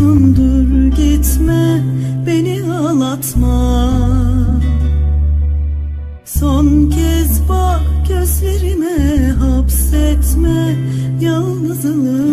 olursun dur gitme beni ağlatma. Son kez bak gözlerime hapsetme yalnızlığıma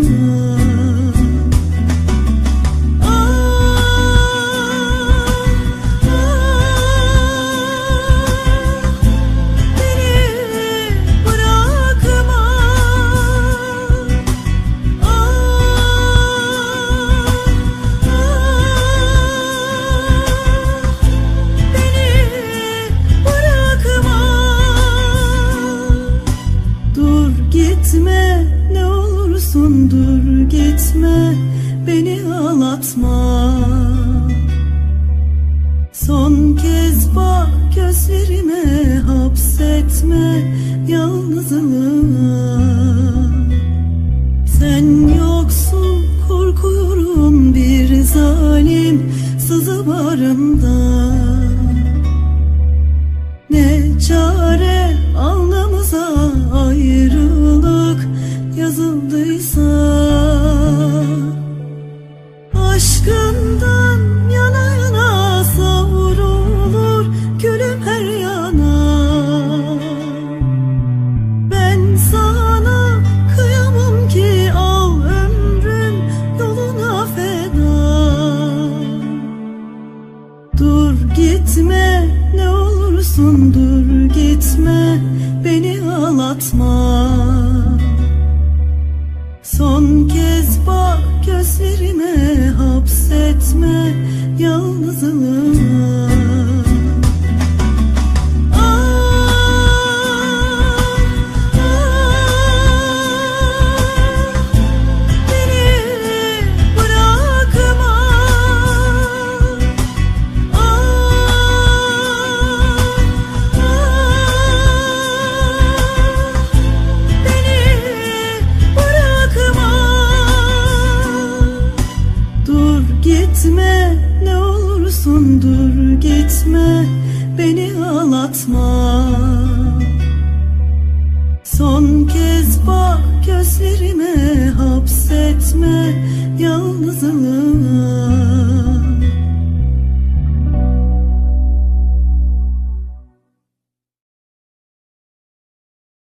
olursun dur gitme beni ağlatma. Son kez bak gözlerime hapsetme yalnızlığıma Sen yoksun korkuyorum bir zalim sızı barımdan gitme ne olursun dur gitme beni ağlatma. Son kez bak gözlerime hapsetme olursun dur gitme beni ağlatma. Son kez bak gözlerime hapsetme yalnızlığıma